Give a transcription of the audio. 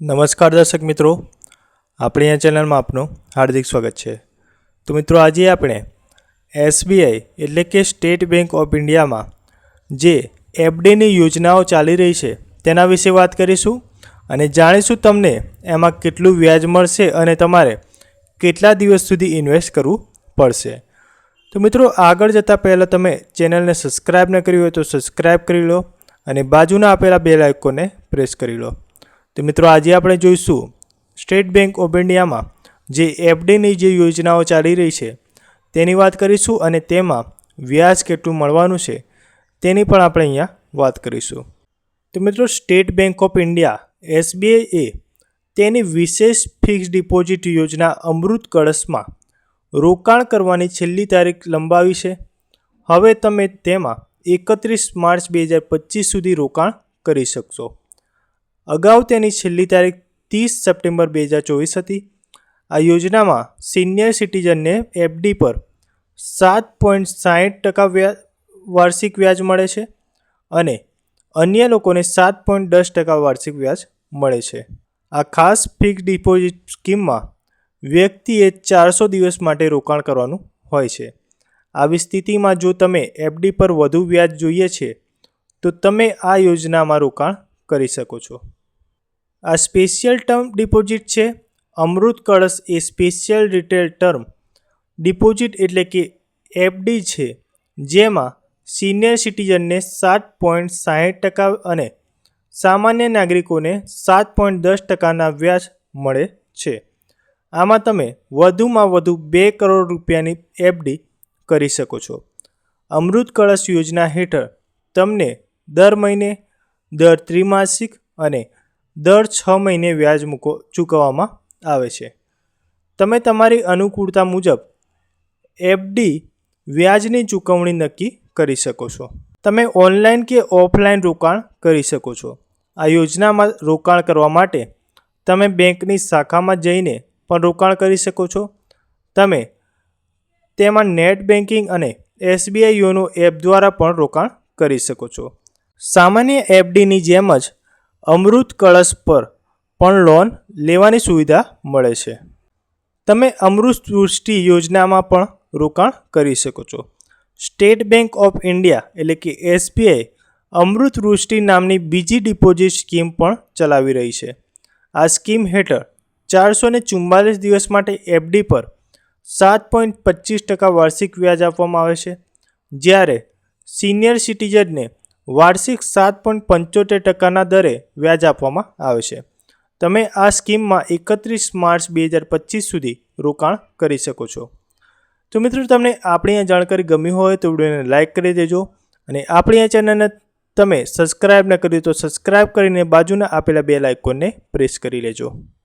નમસ્કાર દર્શક મિત્રો. આપણી આ ચેનલમાં આપનું હાર્દિક સ્વાગત છે. તો મિત્રો, આજે આપણે એસબીઆઈ એટલે કે સ્ટેટ બેંક ઓફ ઇન્ડિયામાં જે એફડીની યોજનાઓ ચાલી રહી છે, તેના વિશે વાત કરીશું અને જાણીશું તમને એમાં કેટલું વ્યાજ મળશે અને તમારે કેટલા દિવસ સુધી ઇન્વેસ્ટ કરવું પડશે. તો મિત્રો, આગળ જતાં પહેલાં તમે ચેનલને સબસ્ક્રાઈબ ન કરી હોય તો સબસ્ક્રાઈબ કરી લો અને બાજુના આપેલા બે લાઇકોને પ્રેસ કરી લો. તો મિત્રો આજે આપણે જોઈશું સ્ટેટ બેંક ઓફ ઇન્ડિયામાં જે એફડીની જે યોજનાઓ ચાલી રહી છે, તેની વાત કરીશું અને તેમાં વ્યાજ કેટલું મળવાનું છે, તેની પણ આપણે અહીંયા વાત કરીશું. તો મિત્રો State Bank of India, SBI એ તેની વિશેષ ફિક્સ ડિપોઝિટ યોજના અમૃત કળશમાં રોકાણ કરવાની છેલ્લી તારીખ લંબાવી છે. હવે તમે તેમાં એકત્રીસ માર્ચ બે હજાર પચીસ સુધી રોકાણ કરી શકશો. અગાઉ તેની છેલ્લી તારીખ ત્રીસ સપ્ટેમ્બર બે હજાર ચોવીસ હતી. આ યોજનામાં સિનિયર સિટીઝનને એફડી પર સાત પોઈન્ટ સાહીઠ ટકા વ્યા, વાર્ષિક વ્યાજ મળે છે અને અન્ય લોકોને સાત પોઈન્ટ દસ ટકા વાર્ષિક વ્યાજ મળે છે. આ ખાસ ફિક્સ ડિપોઝિટ સ્કીમમાં વ્યક્તિએ ચારસો દિવસ માટે રોકાણ કરવાનું હોય છે. આવી સ્થિતિમાં જો તમે એફડી પર વધુ વ્યાજ જોઈએ છે, તો તમે આ યોજનામાં રોકાણ કરી શકો છો. આ સ્પેશિયલ ટર્મ ડિપોઝિટ છે. અમૃત કળશ એ સ્પેશિયલ રિટેલ ટર્મ. ડિપોઝિટ એટલે કે એફડી છે, જેમાં સિનિયર સિટીઝનને સાત પોઈન્ટ સાહીઠ ટકા અને સામાન્ય નાગરિકોને સાત પોઈન્ટ દસ ટકાના વ્યાજ મળે છે. આમાં તમે વધુમાં વધુ બે કરોડ રૂપિયાની એફડી કરી શકો છો. અમૃત કળશ યોજના હેઠળ તમને દર મહિને દર ત્રિમાસિક અને દર છ મહિને વ્યાજ મૂકો, ચૂકવવામાં આવે છે. તમે તમારી અનુકૂળતા મુજબ એફડી વ્યાજની ચૂકવણી નક્કી કરી શકો છો. તમે ઓનલાઈન કે ઓફલાઈન રોકાણ કરી શકો છો. આ યોજનામાં રોકાણ કરવા માટે તમે બેંકની શાખામાં જઈને પણ રોકાણ કરી શકો છો. તમે તેમાં નેટ બેન્કિંગ અને એસબીઆઈ યોનો એપ દ્વારા પણ રોકાણ કરી શકો છો. સામાન્ય એફડીની જેમ જ અમૃત કળશ પર પણ લોન લેવાની સુવિધા મળે છે. તમે અમૃત વૃષ્ટિ યોજનામાં પણ રોકાણ કરી શકો છો. સ્ટેટ બેંક ઓફ ઇન્ડિયા એટલે કે એસબીઆઈ અમૃત વૃષ્ટિ નામની બીજી ડિપોઝિટ સ્કીમ પણ ચલાવી રહી છે. આ સ્કીમ હેઠળ ચારસો ને ચુમ્માલીસ દિવસ માટે એફડી પર સાત પોઈન્ટ પચીસ ટકા વાર્ષિક વ્યાજ આપવામાં આવે છે. જ્યારે સિનિયર સિટીઝનને વાર્ષિક સાત પોઈન્ટ પંચોતેર ટકાના દરે વ્યાજ આપવામાં આવે છે. તમે આ સ્કીમમાં એકત્રીસ માર્ચ બે હજાર પચીસ સુધી રોકાણ કરી શકો છો. તો મિત્રો, તમને આપણી આ જાણકારી ગમી હોય તો વિડીયોને લાઇક કરી દેજો અને આપણી આ ચેનલને તમે સબસ્ક્રાઇબ ન કર્યું તો સબસ્ક્રાઇબ કરીને બાજુના આપેલા બે લાઇકોને પ્રેસ કરી લેજો.